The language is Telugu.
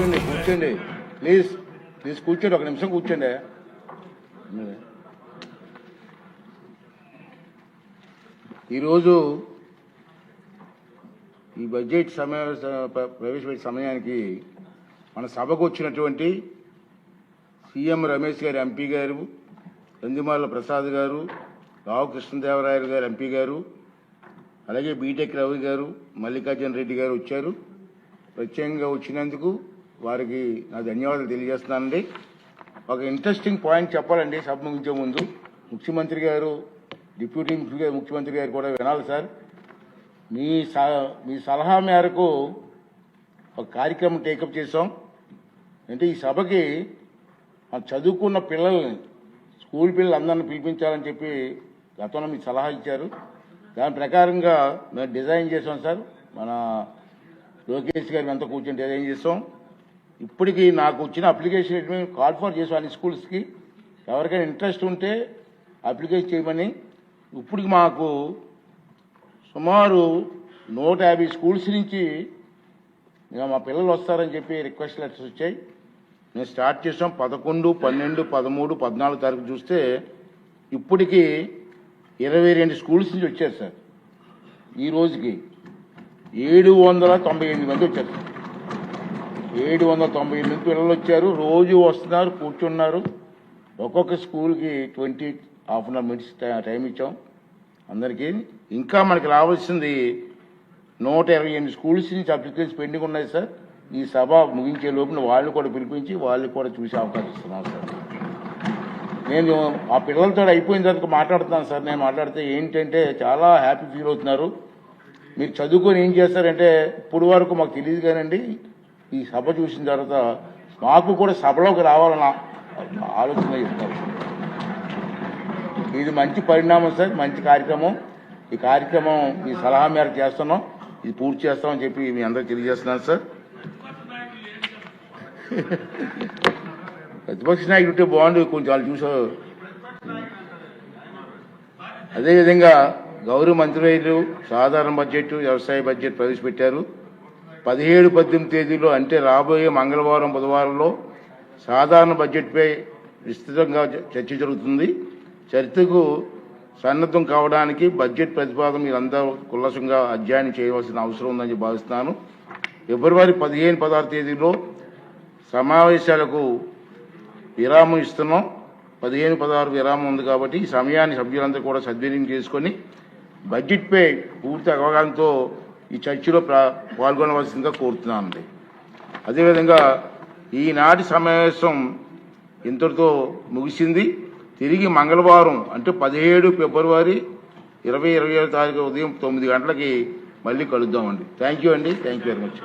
కూర్చోండి కూర్చోండి. ప్లీజ్ ప్లీజ్ కూర్చోండి ఒక నిమిషం కూర్చోండి. ఈరోజు ఈ బడ్జెట్ సమావేశ ప్రవేశపెట్టే సమయానికి మన సభకు వచ్చినటువంటి సీఎం రమేష్ గారు ఎంపీ గారు నందిమాల ప్రసాద్ గారు రావు కృష్ణదేవరాయలు గారు ఎంపీ గారు అలాగే బీటెక్ రవి గారు మల్లికార్జున రెడ్డి గారు వచ్చారు. ప్రత్యేకంగా వచ్చినందుకు వారికి నా ధన్యవాదాలు తెలియజేస్తున్నానండి. ఒక ఇంట్రెస్టింగ్ పాయింట్ చెప్పాలండి సభ ముగించే ముందు. ముఖ్యమంత్రి గారు డిప్యూటీ ముఖ్యమంత్రి గారు కూడా వినాలి సార్. మీ స- మీ సలహా మేరకు ఒక కార్యక్రమం టేకప్ చేసాం అంటే ఈ సభకి ఆ చదువుకున్న పిల్లల్ని స్కూల్ పిల్లలు అందరిని పిలిపించాలని చెప్పి గతంలో మీకు సలహా ఇచ్చారు. దాని ప్రకారంగా మేము డిజైన్ చేసాం సార్. మన లోకేష్ గారు అంతా కూర్చొని డిజైన్ చేసాం ఇప్పటికి నాకు వచ్చిన అప్లికేషన్ మేము కాల్ స్కూల్స్కి. ఎవరికైనా ఇంట్రెస్ట్ ఉంటే అప్లికేషన్ చేయమని. ఇప్పటికి మాకు సుమారు నూట యాభై స్కూల్స్ నుంచి ఇక మా పిల్లలు వస్తారని చెప్పి రిక్వెస్ట్ లెటర్స్ వచ్చాయి. మేము స్టార్ట్ చేసాం పదకొండు పన్నెండు పదమూడు పద్నాలుగు తారీఖు చూస్తే ఇప్పటికి ఇరవై రెండు స్కూల్స్ నుంచి వచ్చారు సార్. ఈ రోజుకి ఏడు వందల తొంభై ఎనిమిది మంది వచ్చారు సార్. ఏడు వందల తొంభై ఎనిమిది పిల్లలు వచ్చారు. రోజు వస్తున్నారు కూర్చున్నారు. ఒక్కొక్క స్కూల్కి twenty half an hour minutes time ఇచ్చాం. అందరికీ ఇంకా మనకి రావాల్సింది నూట ఇరవై ఎనిమిది స్కూల్స్ నుంచి అప్లికేషన్స్ పెండింగ్ ఉన్నాయి సార్. ఈ సభ ముగించే లోపున వాళ్ళు కూడా పిలిపించి వాళ్ళు కూడా చూసే అవకాశం ఇస్తున్నాం సార్. నేను ఆ పిల్లలతో అయిపోయిన తర్వాత మాట్లాడుతున్నాను సార్. నేను మాట్లాడితే ఏంటంటే చాలా హ్యాపీ ఫీల్ అవుతున్నారు. మీరు చదువుకొని ఏం చేస్తారంటే ఇప్పుడు వరకు మాకు తెలియదు కానండి. ఈ సభ చూసిన తర్వాత మాకు కూడా సభలోకి రావాలన్న ఆలోచన ఇస్తారు ఇది మంచి పరిణామం సార్ మంచి కార్యక్రమం. ఈ కార్యక్రమం మీ సలహా మేరకు చేస్తున్నాం. ఇది పూర్తి చేస్తామని చెప్పి మీ అందరికి తెలియజేస్తున్నాను సార్. ప్రతిపక్ష నాయకుడు ఉంటే బాగుండు కొంచెం వాళ్ళు చూసా అదేవిధంగా గౌరవ మంత్రివేయులు సాధారణ బడ్జెట్ వ్యవసాయ బడ్జెట్ ప్రవేశపెట్టారు. పదిహేడు పద్దెనిమిది తేదీలో అంటే రాబోయే మంగళవారం బుధవారంలో సాధారణ బడ్జెట్పై విస్తృతంగా చ- చర్చ జరుగుతుంది. చర్చకు సన్నద్ధం కావడానికి బడ్జెట్ ప్రతిపాదన మీరందరూ కుల్లసంగా అధ్యయనం చేయవలసిన అవసరం ఉందని భావిస్తున్నాను. ఫిబ్రవరి పదిహేను పదహారు తేదీలో సమావేశాలకు విరామం ఇస్తున్నాం. పదిహేను పదహారు విరామం ఉంది కాబట్టి ఈ సమయాన్ని సభ్యులందరూ కూడా సద్వినియోగం చేసుకొని బడ్జెట్పై పూర్తి అవగాహనతో ఈ చర్చలో పాల్గొనవలసిందిగా కోరుతున్నానండి. అదేవిధంగా ఈనాటి సమావేశం ఇంతటితో ముగిసింది. తిరిగి మంగళవారం అంటే పదిహేడు ఫిబ్రవరి ఇరవై ఇరవై ఏడు తారీఖు ఉదయం తొమ్మిది గంటలకి మళ్ళీ కలుద్దామండి. థ్యాంక్ యూ అండి. Thank you very much.